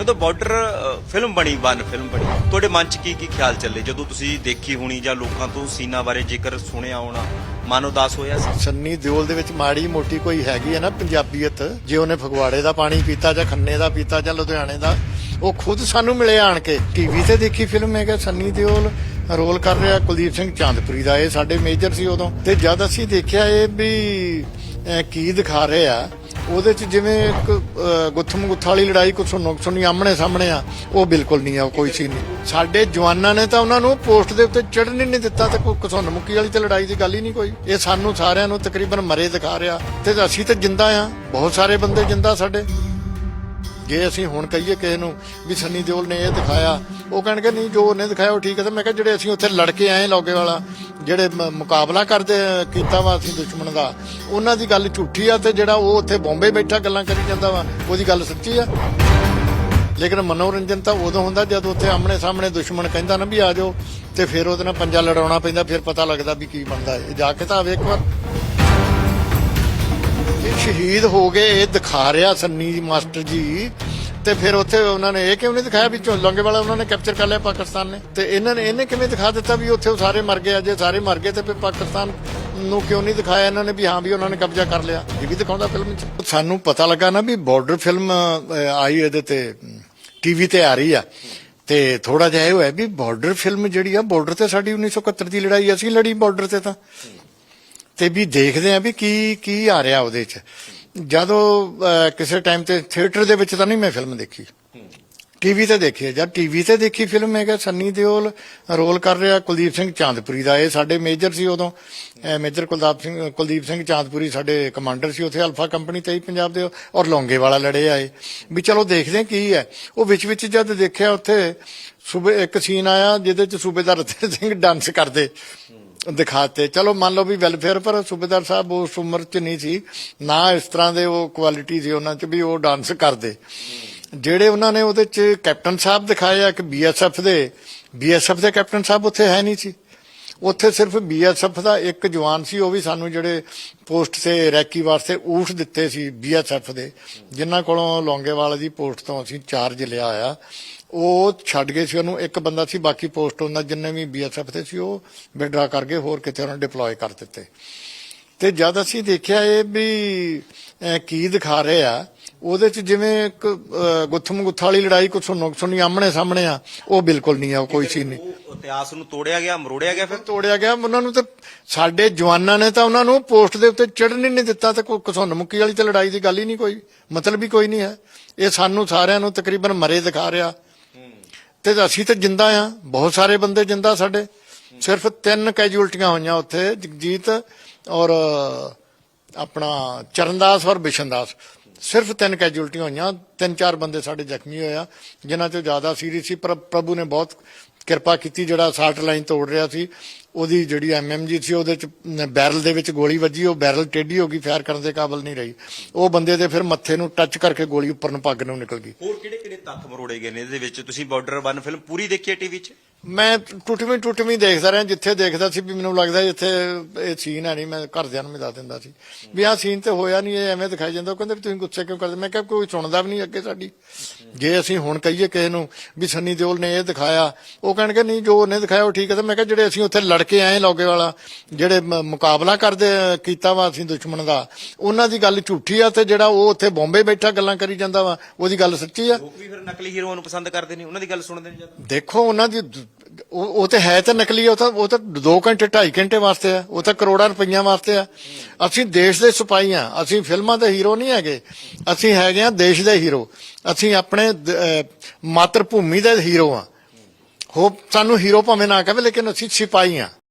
ਜਦੋਂ ਬਾਰਡਰ ਫਿਲਮ ਬਣੀ one film ਬਣੀ, ਤੁਹਾਡੇ ਮਨ 'ਚ ਕੀ ਕੀ ਖਿਆਲ ਚੱਲੇ? ਜਦੋਂ ਤੁਸੀਂ ਦੇਖੀ ਹੋਣੀ ਜਾਂ ਲੋਕਾਂ ਤੋਂ ਸੀਨਾ ਬਾਰੇ ਜੇਕਰ ਸੁਣਿਆ ਹੋਣਾ, ਮਨ ਉਦਾਸ ਹੋਇਆ ਸੀ? ਸੰਨੀ, ਦਿਓਲ ਦੇ ਵਿੱਚ ਮਾੜੀ ਮੋਟੀ ਕੋਈ ਹੈਗੀ ਹੈ ਨਾ ਪੰਜਾਬੀਅਤ, ਜੇ ਉਹਨੇ ਫਗਵਾੜੇ ਦਾ ਪਾਣੀ ਪੀਤਾ ਜਾਂ ਖੰਨੇ ਦਾ ਪੀਤਾ ਜਾਂ ਲੁਧਿਆਣੇ ਦਾ, ਉਹ ਖੁਦ ਸਾਨੂੰ ਮਿਲੇ ਆਣ ਕੇ। ਟੀਵੀ ਤੇ ਦੇਖੀ ਫਿਲਮ ਹੈਗਾ ਸੰਨੀ ਦਿਓਲ, ਰੋਲ ਕਰ ਰਿਹਾ ਕੁਲਦੀਪ ਸਿੰਘ ਚਾਂਦਪੁਰੀ ਦਾ, ਇਹ ਸਾਡੇ ਮੇਜਰ ਸੀ ਉਦੋਂ। ਤੇ ਜਦ ਅਸੀਂ ਦੇਖਿਆ ਇਹ ਵੀ ਕੀ ਦਿਖਾ ਰਹੇ ਆ ਉਹਦੇ ਚ ਜਿਵੇਂ ਇੱਕ ਗੁੱਥਮ ਗੁੱਥਾ ਵਾਲੀ ਲੜਾਈ ਕੁਛ ਨੁਕਸਨੀ ਆਮਣੇ ਸਾਹਮਣੇ ਆ, ਉਹ ਬਿਲਕੁਲ ਨਹੀਂ ਆ ਉਹ ਕੋਈ ਸੀ ਨਹੀਂ। ਸਾਡੇ ਜਵਾਨਾਂ ਨੇ ਤਾਂ ਉਹਨਾਂ ਨੂੰ ਪੋਸਟ ਦੇ ਉੱਤੇ ਚੜ੍ਹਨ ਹੀ ਨਹੀਂ ਦਿੱਤਾ, ਤੇ ਕੋਈ ਕਸੁੰਨ ਮੁੱਕੀ ਵਾਲੀ ਤੇ ਲੜਾਈ ਦੀ ਗੱਲ ਹੀ ਨਹੀਂ ਕੋਈ। ਇਹ ਸਾਨੂੰ ਸਾਰਿਆਂ ਨੂੰ ਤਕਰੀਬਨ ਮਰੇ ਦਿਖਾ ਰਿਹਾ, ਤੇ ਅਸੀਂ ਤਾਂ ਜਿੰਦਾ ਆ, ਬਹੁਤ ਸਾਰੇ ਬੰਦੇ ਜਿੰਦਾ ਸਾਡੇ। ਜੇ ਅਸੀਂ ਹੁਣ ਕਹੀਏ ਕਿਸੇ ਨੂੰ ਵੀ ਸੰਨੀ ਦਿਓਲ ਨੇ ਇਹ ਦਿਖਾਇਆ, ਉਹ ਕਹਿਣਗੇ, ਨਹੀਂ, ਜੋ ਉਹਨੇ ਦਿਖਾਇਆ ਉਹ ਠੀਕ ਹੈ। ਤੇ ਮੈਂ ਕਿਹਾ, ਜਿਹੜੇ ਅਸੀਂ ਉੱਥੇ ਲੜ ਕੇ ਆਏ ਲੋਗੇ ਵਾਲਾ, ਜਿਹੜੇ ਮੁਕਾਬਲਾ ਕਰਦੇ, ਕੀਤਾ ਵਾ ਅਸੀਂ ਦੁਸ਼ਮਣ ਦਾ, ਉਹਨਾਂ ਦੀ ਗੱਲ ਝੂਠੀ ਆ ਤੇ ਜਿਹੜਾ ਉਹ ਉੱਥੇ ਬੰਬੇ ਬੈਠਾ ਗੱਲਾਂ ਕਰੀ ਜਾਂਦਾ ਵਾ, ਉਹਦੀ ਗੱਲ ਸੱਚੀ ਆ? ਲੇਕਿਨ ਮਨੋਰੰਜਨ ਤਾਂ ਉਦੋਂ ਹੁੰਦਾ ਜਦ ਉੱਥੇ ਆਮਣੇ ਸਾਹਮਣੇ ਦੁਸ਼ਮਣ ਕਹਿੰਦਾ ਨਾ ਵੀ ਆ ਜਾਓ ਤੇ ਫਿਰ ਉਹਦੇ ਨਾਲ ਪੰਜਾ ਲੜਾਉਣਾ ਪੈਂਦਾ, ਫਿਰ ਪਤਾ ਲੱਗਦਾ ਵੀ ਕੀ ਬਣਦਾ ਇਹ ਜਾ ਕੇ ਤਾਂ ਆਵੇ ਇੱਕ ਵਾਰ। ਇਹ ਸ਼ਹੀਦ ਹੋ ਗਏ, ਇਹ ਦਿਖਾ ਰਿਹਾ ਸੰਨੀ ਮਾਸਟਰ ਜੀ ਤੇ ਫਿਰ ਉੱਥੇ ਉਹਨਾਂ ਨੇ ਇਹ ਕਿਉਂ ਨਹੀਂ ਦਿਖਾਇਆ ਵੀ ਝੋਲੰਗੇ ਵਾਲਾ ਉਹਨਾਂ ਨੇ ਕੈਪਚਰ ਕਰ ਲਿਆ ਪਾਕਿਸਤਾਨ ਨੇ? ਤੇ ਇਹਨਾਂ ਨੇ ਇਹਨੇ ਕਿਵੇਂ ਦਿਖਾ ਦਿੱਤਾ ਵੀ ਉੱਥੇ ਉਹ ਸਾਰੇ ਮਰ ਗਏ ਆ ਸਾਰੇ ਮਰ ਗਏ ਤੇ ਫਿਰ ਪਾਕਿਸਤਾਨ ਨੂੰ ਕਿਉਂ ਨਹੀਂ ਦਿਖਾਇਆ ਇਹਨਾਂ ਨੇ ਵੀ ਹਾਂ ਵੀ ਉਹਨਾਂ ਨੇ ਕਬਜ਼ਾ ਕਰ ਲਿਆ? ਇਹ ਵੀ ਦਿਖਾਉਂਦਾ ਫਿਲਮ 'ਚ ਸਾਨੂੰ ਪਤਾ ਲੱਗਾ ਨਾ ਵੀ ਬਾਰਡਰ ਫਿਲਮ ਆਈ ਇਹਦੇ ਤੇ ਟੀਵੀ ਤੇ ਆ ਰਹੀ ਆ। ਤੇ ਥੋੜਾ ਜਿਹਾ ਇਹ ਹੋਇਆ ਵੀ ਬਾਰਡਰ ਫਿਲਮ ਜਿਹੜੀ ਆ ਬਾਰਡਰ ਤੇ ਸਾਡੀ 1971 ਦੀ ਲੜਾਈ ਅਸੀਂ ਲੜੀ ਬਾਰਡਰ ਤੇ ਤਾਂ। ਤੇ ਵੀ ਦੇਖਦੇ ਆ ਵੀ ਕੀ ਕੀ ਆ ਰਿਹਾ ਉਹਦੇ ਚ। ਜਦੋਂ ਅਹ, ਕਿਸੇ ਟਾਈਮ ਤੇ ਥੀਏਟਰ ਦੇ ਵਿੱਚ ਤਾਂ ਨਹੀਂ ਮੈਂ ਫਿਲਮ ਦੇਖੀ। ਟੀਵੀ ਤੇ ਦੇਖੀ ਹੈ। ਜਦ ਟੀਵੀ ਤੇ ਦੇਖੀ ਫਿਲਮ ਹੈਗਾ ਸੰਨੀ ਦਿਓਲ ਰੋਲ ਕਰ ਰਿਹਾ ਕੁਲਦੀਪ ਸਿੰਘ ਚਾਂਦਪੁਰੀ ਦਾ। ਇਹ ਸਾਡੇ ਮੇਜਰ ਸੀ ਉਦੋਂ। ਅਹ, ਮੇਜਰ ਕੁਲਦੀਪ ਸਿੰਘ ਕੁਲਦੀਪ ਸਿੰਘ ਚਾਂਦਪੁਰੀ ਸਾਡੇ ਕਮਾਂਡਰ ਸੀ। ਉੱਥੇ ਅਲਫਾ ਕੰਪਨੀ ਤੇ ਹੀ ਪੰਜਾਬ ਦੇ ਔਰ ਲੌਂਗੇ ਵਾਲਾ ਲੜੇ ਆਏ ਵੀ ਚਲੋ ਦੇਖਦੇ ਹਾਂ ਕੀ ਹੈ। ਉਹ ਵਿੱਚ ਵਿੱਚ ਜਦ ਦੇਖਿਆ ਉੱਥੇ ਸੂਬੇ ਇੱਕ ਸੀਨ ਆਇਆ ਜਿਹਦੇ ਚ ਸੂਬੇਦਾਰ ਰਤਨ ਸਿੰਘ ਡਾਂਸ ਕਰਦੇ। ਦਿਖਾਤੇ। ਚਲੋ ਮੰਨ ਲਓ ਵੀ ਵੈਲਫੇਅਰ ਪਰ ਸੂਬੇਦਾਰ ਸਾਹਿਬ ਉਸ ਉਮਰ 'ਚ ਨਹੀਂ ਸੀ, ਨਾ ਇਸ ਤਰ੍ਹਾਂ ਦੇ ਉਹ ਕੁਆਲਿਟੀ ਸੀ ਉਹਨਾਂ 'ਚ ਵੀ ਉਹ ਡਾਂਸ ਕਰਦੇ। ਜਿਹੜੇ ਉਹਨਾਂ ਨੇ ਉਹਦੇ 'ਚ ਕੈਪਟਨ ਸਾਹਿਬ ਦਿਖਾਏ ਆ ਕਿ ਬੀਐਸਐਫ ਦੇ ਬੀਐਸਐਫ ਦੇ ਕੈਪਟਨ ਸਾਹਿਬ ਉੱਥੇ ਹੈ ਨਹੀਂ ਸੀ। ਉੱਥੇ ਸਿਰਫ ਬੀਐਸਐਫ ਦਾ ਇੱਕ ਜਵਾਨ ਸੀ, ਉਹ ਵੀ ਸਾਨੂੰ ਜਿਹੜੇ ਪੋਸਟ ਤੇ ਰੈਕੀ ਵਾਸਤੇ ਊਠ ਦਿੱਤੇ ਸੀ ਬੀਐਸਐਫ ਦੇ, ਜਿਨ੍ਹਾਂ ਕੋਲੋਂ ਲੌਂਗੇਵਾਲ ਦੀ ਪੋਸਟ ਤੋਂ ਅਸੀਂ ਚਾਰਜ ਲਿਆ ਆ। ਉਹ ਛੱਡ ਗਏ ਸੀ ਉਹਨੂੰ ਇੱਕ ਬੰਦਾ ਸੀ ਬਾਕੀ ਪੋਸਟ ਉਹਨਾਂ ਜਿੰਨੇ ਵੀ ਬੀਐਸਐਫ ਤੇ ਸੀ ਉਹ ਵਿਡਰਾ ਕਰ ਗਏ ਹੋਰ ਕਿਤੇ ਉਹਨਾਂ ਡਿਪਲੋਏ ਕਰ ਦਿੱਤੇ। ਤੇ ਜਦ ਅਸੀਂ ਦੇਖਿਆ ਇਹ ਵੀ ਕੀ ਦਿਖਾ ਰਹੇ ਆ ਉਹਦੇ ਚ ਜਿਵੇਂ ਇੱਕ ਗੁੱਥਮ ਗੁੱਥਾ ਵਾਲੀ ਲੜਾਈ ਕੁਛ ਨੁਕਸਨੀ ਆਮਣੇ ਸਾਹਮਣੇ ਆ ਉਹ ਬਿਲਕੁਲ ਨਹੀਂ ਆ ਕੋਈ ਸੀ ਨਹੀਂ। ਇਤਿਹਾਸ ਨੂੰ ਤੋੜਿਆ ਗਿਆ ਮਰੋੜਿਆ ਗਿਆ ਫਿਰ? ਤੋੜਿਆ ਗਿਆ ਉਹਨਾਂ ਨੂੰ ਤੇ ਸਾਡੇ ਜਵਾਨਾਂ ਨੇ ਤਾਂ ਉਹਨਾਂ ਨੂੰ ਪੋਸਟ ਦੇ ਉੱਤੇ ਚੜ੍ਹਨ ਹੀ ਨਹੀਂ ਦਿੱਤਾ ਤੇ ਕੋਈ ਕਸੁੰਨ ਮੁੱਕੀ ਵਾਲੀ ਤੇ ਲੜਾਈ ਦੀ ਗੱਲ ਹੀ ਨਹੀਂ ਕੋਈ ਮਤਲਬ ਹੀ ਕੋਈ ਨਹੀਂ ਹੈ। ਇਹ ਸਾਨੂੰ ਸਾਰਿਆਂ ਨੂੰ ਤਕਰੀਬਨ ਮਰੇ ਦਿਖਾ ਰਿਹਾ। ਤੇ ਅਸੀਂ ਤਾਂ ਜਿੰਦਾ ਆ, ਬਹੁਤ ਸਾਰੇ ਬੰਦੇ ਜਿੰਦਾ ਸਾਡੇ। ਸਿਰਫ ਤਿੰਨ ਕੈਜੂਅਲਟੀਆਂ ਹੋਈਆਂ ਉੱਥੇ, ਜਗਜੀਤ ਔਰ ਆਪਣਾ ਚਰਨਦਾਸ ਔਰ ਬਿਸ਼ਨਦਾਸ। ਸਿਰਫ ਤਿੰਨ ਕੈਜੂਅਲਟੀਆਂ ਹੋਈਆਂ, ਤਿੰਨ ਚਾਰ ਬੰਦੇ ਸਾਡੇ ਜ਼ਖਮੀ ਹੋਏ ਆ, ਜਿਨ੍ਹਾਂ ਚੋਂ ਜ਼ਿਆਦਾ ਸੀਰੀਅਸ ਸੀ, ਪਰ ਪ੍ਰਭੂ ਨੇ ਬਹੁਤ ਕਿਰਪਾ ਕੀਤੀ ਜਿਹੜਾ ਸਾਲਟ ਲਾਈਨ ਤੋੜ ਰਿਹਾ ਸੀ, ਉਹਦੀ ਜਿਹੜੀ ਐਮਐਮਜੀ ਸੀ, ਉਹਦੇ ਚ ਬੈਰਲ ਦੇ ਵਿੱਚ ਗੋਲੀ ਵੱਜੀ, ਉਹ ਬੈਰਲ ਟੇਢੀ ਹੋ ਗਈ, ਫਾਇਰ ਕਰਨ ਦੇ ਕਾਬਿਲ ਨਹੀਂ ਰਹੀ। ਉਹ ਬੰਦੇ ਦੇ ਫਿਰ ਮੱਥੇ ਨੂੰ ਟੱਚ ਕਰਕੇ ਗੋਲੀ ਉੱਪਰ ਨੂੰ ਪੱਗ ਨੂੰ ਨਿਕਲ ਗਈ। ਹੋਰ ਕਿਹੜੇ ਕਿਹੜੇ ਤੱਥ ਮਰੋੜੇ ਗਏ ਨੇ ਇਹਦੇ ਵਿੱਚ? ਤੁਸੀਂ ਬਾਰਡਰ ਵਨ ਫਿਲਮ ਪੂਰੀ ਦੇਖੀ ਹੈ ਟੀਵੀ 'ਚ? ਮੈਂ ਟੁੱਟਵੀਂ ਟੁੱਟਵੀਂ ਦੇਖਦਾ ਰਿਹਾ ਜਿੱਥੇ ਦੇਖਦਾ ਸੀ ਵੀ ਮੈਨੂੰ ਲੱਗਦਾ ਇੱਥੇ ਇਹ ਸੀਨ ਹੈ ਨਹੀਂ ਮੈਂ ਘਰਦਿਆਂ ਨੂੰ ਵੀ ਦੱਸ ਦਿੰਦਾ ਸੀ ਵੀ ਆਹ ਸੀਨ ਤੇ ਹੋਇਆ ਨਹੀਂ ਇਹ ਐਵੇਂ ਦਿਖਾਈ ਜਾਂਦਾ। ਉਹ ਕਹਿੰਦੇ ਵੀ ਤੁਸੀਂ ਗੁੱਸੇ ਕਿਉਂ ਕਰਦੇ? ਮੈਂ ਕਿਹਾ ਕੋਈ ਸੁਣਦਾ ਵੀ ਨਹੀਂ ਅੱਗੇ ਸਾਡੀ। ਜੇ ਅਸੀਂ ਹੁਣ ਕਹੀਏ ਕਿਸੇ ਨੂੰ ਵੀ ਸੰਨੀ ਦਿਓਲ ਨੇ ਇਹ ਦਿਖਾਇਆ ਉਹ ਕਹਿਣਗੇ ਨਹੀਂ ਜੋ ਉਹਨੇ ਦਿਖਾਇਆ ਉਹ ਠੀਕ ਹੈ। ਤੇ ਮੈਂ ਕਿਹਾ ਜਿਹੜੇ ਅਸੀਂ ਉੱਥੇ ਲੜ ਕੇ ਆਏ ਲੋਗੇ ਵਾਲਾ ਜਿਹੜੇ ਮੁਕਾਬਲਾ ਕਰਦੇ ਕੀਤਾ ਵਾ ਅਸੀਂ ਦੁਸ਼ਮਣ ਦਾ ਉਹਨਾਂ ਦੀ ਗੱਲ ਝੂਠੀ ਆ ਤੇ ਜਿਹੜਾ ਉਹ ਉੱਥੇ ਬੰਬੇ ਬੈਠਾ ਗੱਲਾਂ ਕਰੀ ਜਾਂਦਾ ਵਾ ਉਹਦੀ ਗੱਲ ਸੱਚੀ ਆ? ਲੋਕ ਵੀ ਫਿਰ ਨਕਲੀ ਹੀਰੋਆਂ ਨੂੰ ਪਸੰਦ ਕਰਦੇ ਨੇ ਉਹਨਾਂ ਦੀ ਗੱਲ ਸੁਣਦੇ ਨੇ ਜਦ ਦੇਖੋ ਉਹਨਾਂ ਦੀ ਉਹ ਉਹ ਤੇ ਹੈ ਤਾਂ ਨਕਲੀ, ਉਹ ਤਾਂ ਉਹ ਤਾਂ 2 ਘੰਟੇ 2.5 ਘੰਟੇ ਵਾਸਤੇ ਆ, ਉਹ ਤਾਂ ਕਰੋੜਾਂ ਰੁਪਈਆ ਵਾਸਤੇ ਆ। ਅਸੀਂ ਦੇਸ਼ ਦੇ ਸਿਪਾਹੀ ਆ, ਅਸੀਂ ਫਿਲਮਾਂ ਦੇ ਹੀਰੋ ਨਹੀਂ ਹੈਗੇ। ਅਸੀਂ ਹੈਗੇ ਆ ਦੇਸ਼ ਦੇ ਹੀਰੋ। ਅਸੀਂ ਆਪਣੇ ਮਾਤਰ ਭੂਮੀ ਦੇ ਹੀਰੋ ਆ। ਹੋ, ਸਾਨੂੰ ਹੀਰੋ ਭਾਵੇਂ ਨਾ ਕਹੇ, ਲੇਕਿਨ ਅਸੀਂ ਸਿਪਾਹੀ ਆ।